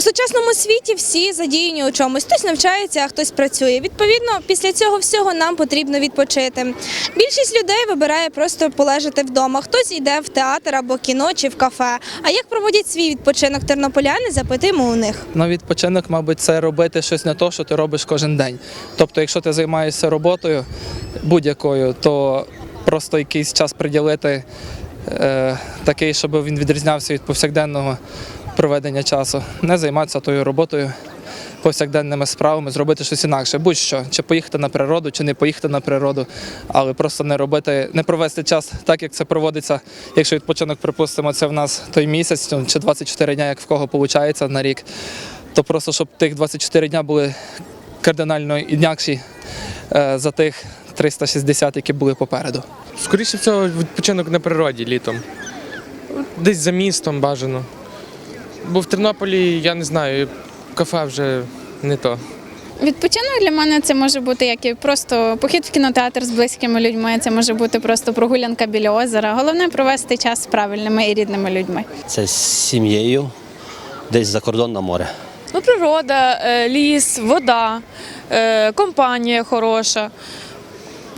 У сучасному світі всі задіяні у чомусь. Хтось навчається, а хтось працює. Відповідно, після цього всього нам потрібно відпочити. Більшість людей вибирає просто полежати вдома. Хтось йде в театр або кіно чи в кафе. А як проводять свій відпочинок тернополяни, запитаємо у них. На відпочинок, мабуть, це робити щось не то, що ти робиш кожен день. Тобто, якщо ти займаєшся роботою будь-якою, то просто якийсь час приділити такий, щоб він відрізнявся від повсякденного проведення часу. Не займатися тою роботою, повсякденними справами, зробити щось інакше. Будь-що, чи поїхати на природу, чи не поїхати на природу, але просто не робити, не провести час так, як це проводиться. Якщо відпочинок, припустимо, це в нас той місяць ну, чи 24 дня, як в кого виходить на рік то просто щоб тих 24 дня були кардинально інакші е, за тих 360, які були попереду. Скоріше всього, відпочинок на природі літом. Десь за містом бажано. Бо в Тернополі, я не знаю, кафе вже не то. Відпочинок для мене це може бути як і просто похід в кінотеатр з близькими людьми. Це може бути просто прогулянка біля озера. Головне провести час з правильними і рідними людьми. Це з сім'єю, десь за кордон на море. Ну, природа, е, ліс, вода, е, компанія хороша,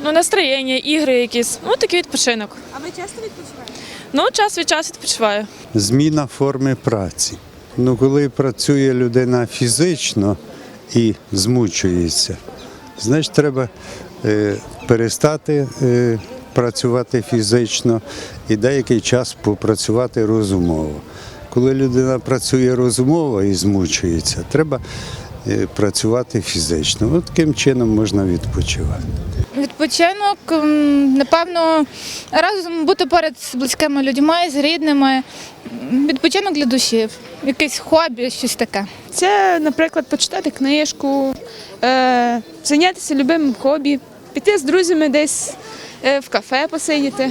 ну, настроєння, ігри якісь. Ну, такий відпочинок. А ви часто відпочиваєте? Ну, час від часу відпочиваю. Зміна форми праці. Ну, коли працює людина фізично і змучується, значить треба е, перестати е, працювати фізично і деякий час попрацювати розумово. Коли людина працює розумово і змучується, треба е, працювати фізично. От таким чином можна відпочивати. Відпочинок, напевно, разом бути поряд з близькими людьми, з рідними. Відпочинок для душі, якесь хобі, щось таке. Це, наприклад, почитати книжку, е, зайнятися любимим хобі, піти з друзями десь е, в кафе посидіти.